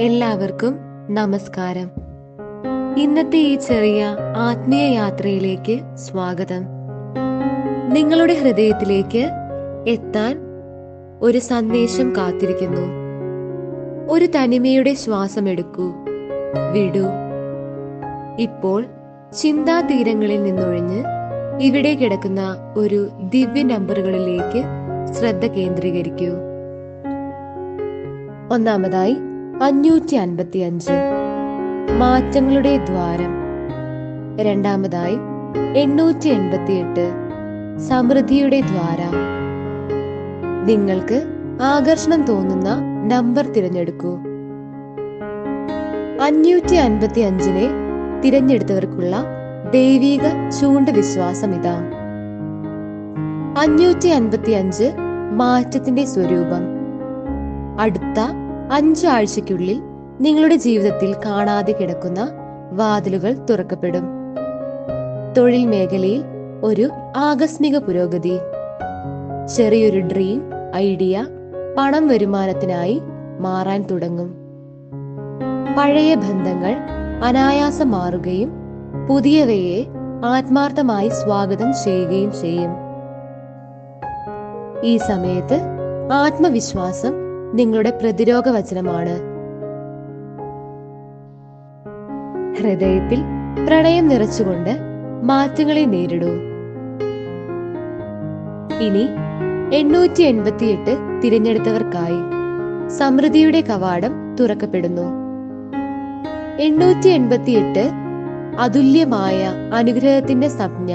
എല്ലാവർക്കും നമസ്കാരം. ഇന്നത്തെ ഈ ചെറിയ ആത്മീയ യാത്രയിലേക്ക് സ്വാഗതം. നിങ്ങളുടെ ഹൃദയത്തിലേക്ക് എത്താൻ ഒരു സന്ദേശം കാത്തിരിക്കുന്നു. ഒരു തനിമയുടെ ശ്വാസം എടുക്കൂ വിടൂ. ഇപ്പോൾ ചിന്താതീരങ്ങളിൽ നിന്നൊഴിഞ്ഞ് ഇവിടെ കിടക്കുന്ന ഒരു ദിവ്യ നമ്പറുകളിലേക്ക് ശ്രദ്ധ കേന്ദ്രീകരിക്കൂ. ഒന്നാമതായി അഞ്ഞൂറ്റി അൻപത്തി അഞ്ച് മാറ്റങ്ങളുടെ ദ്വാരം. രണ്ടാമതായി എണ്ണൂറ്റി എൺപത്തി എട്ട് സമൃദ്ധിയുടെ ദ്വാര. നിങ്ങൾക്ക് ആകർഷണം തോന്നുന്ന നമ്പർ തിരഞ്ഞെടുക്കൂ. അഞ്ഞൂറ്റി അൻപത്തി അഞ്ചിനെ തിരഞ്ഞെടുത്തവർക്കുള്ള ദൈവിക ചൂണ്ട വിശ്വാസം ഇതാ. അഞ്ഞൂറ്റി അൻപത്തി അഞ്ച് മാറ്റത്തിന്റെ സ്വരൂപം. അടുത്ത അഞ്ചാഴ്ചയ്ക്കുള്ളിൽ നിങ്ങളുടെ ജീവിതത്തിൽ കാണാതെ കിടക്കുന്ന വാതിലുകൾ തുറക്കപ്പെടും. തൊഴിൽ മേഖലയിൽ ഒരു ആകസ്മിക പുരോഗതി. ചെറിയൊരു ഡ്രീം ഐഡിയ പണം വരുമാനത്തിനായി മാറാൻ തുടങ്ങും. പഴയ ബന്ധങ്ങൾ അനായാസം മാറുകയും പുതിയവയെ ആത്മാർത്ഥമായി സ്വാഗതം ചെയ്യുകയും ചെയ്യും. ഈ സമയത്ത് ആത്മവിശ്വാസം നിങ്ങളുടെ പ്രതിരോധ വചനമാണ് ഹൃദയത്തിൽ പ്രണയം നിറച്ചുകൊണ്ട് മാറ്റങ്ങളെ നേരിടൂ. ഇനി എണ്ണൂറ്റി എൺപത്തിയെട്ട് തിരഞ്ഞെടുത്തവർക്കായി സമൃദ്ധിയുടെ കവാടം തുറക്കപ്പെടുന്നു. എണ്ണൂറ്റി എൺപത്തിയെട്ട് അതുല്യമായ അനുഗ്രഹത്തിന്റെ സംജ്ഞ.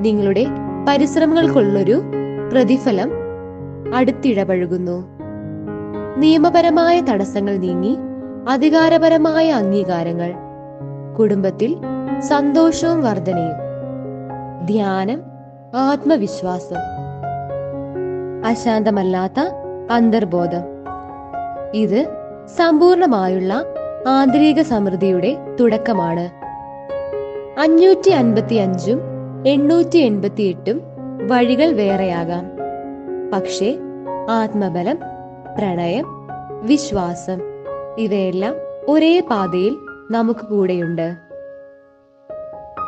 നിങ്ങളുടെ പരിശ്രമങ്ങൾക്കുള്ളൊരു പ്രതിഫലം അടുത്തിടപഴകുന്നു. നിയമപരമായ തടസ്സങ്ങൾ നീങ്ങി അധികാരപരമായ അംഗീകാരങ്ങൾ കുടുംബത്തിൽ സന്തോഷവും വർധനയും ധ്യാനം ആത്മവിശ്വാസം അശാന്തമല്ലാത്ത അന്തർബോധം. ഇത് സമ്പൂർണമായുള്ള ആന്തരിക സമൃദ്ധിയുടെ തുടക്കമാണ്. അഞ്ഞൂറ്റി അൻപത്തി അഞ്ചും എണ്ണൂറ്റി എൺപത്തി എട്ടും വഴികൾ വേറെയാകാം. പക്ഷേ ആത്മബലം പ്രണയം വിശ്വാസം ഇവയെല്ലാം ഒരേ പാതയിൽ നമുക്ക് കൂടെയുണ്ട്.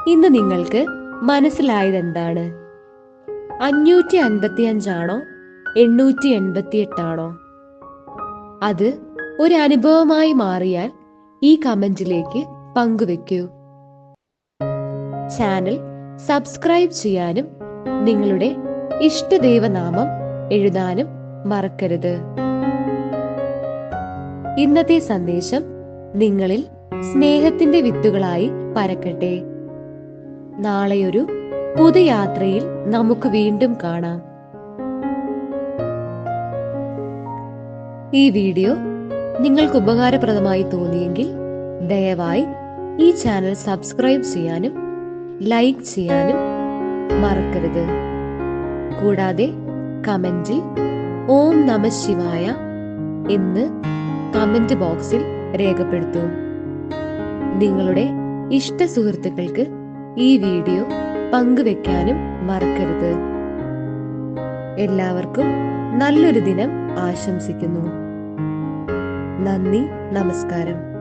ഇന്ന് നിങ്ങൾക്ക് മനസ്സിലായത് എന്താണ് അഞ്ഞൂറ്റി അൻപത്തി അഞ്ചാണോ എണ്ണൂറ്റി എൺപത്തി എട്ടാണോ അത് ഒരു അനുഭവമായി മാറിയാൽ ഈ കമന്റിലേക്ക് പങ്കുവെക്കൂ. ചാനൽ സബ്സ്ക്രൈബ് ചെയ്യാനും നിങ്ങളുടെ ഇഷ്ടദൈവനാമം എഴുതാനും മറക്കരുത്. ഇന്നത്തെ സന്ദേശം നിങ്ങളിൽ സ്നേഹത്തിന്റെ വിത്തുകളായി പരക്കട്ടെ. നാളെയൊരു പുതുയാത്രയിൽ നമുക്ക് വീണ്ടും കാണാം. ഈ വീഡിയോ നിങ്ങൾക്ക് ഉപകാരപ്രദമായി തോന്നിയെങ്കിൽ ദയവായി ഈ ചാനൽ സബ്സ്ക്രൈബ് ചെയ്യാനും ലൈക്ക് ചെയ്യാനും മറക്കരുത്. കൂടാതെ കമന്റിൽ ഓം നമ ശിവായ എന്ന് കമന്റ് ബോക്സിൽ രേഖപ്പെടുത്തൂ. നിങ്ങളുടെ ഇഷ്ട സുഹൃത്തുക്കൾക്ക് ഈ വീഡിയോ പങ്കുവെക്കാനും മറക്കരുത്. എല്ലാവർക്കും നല്ലൊരു ദിനം ആശംസിക്കുന്നു. നന്ദി നമസ്കാരം.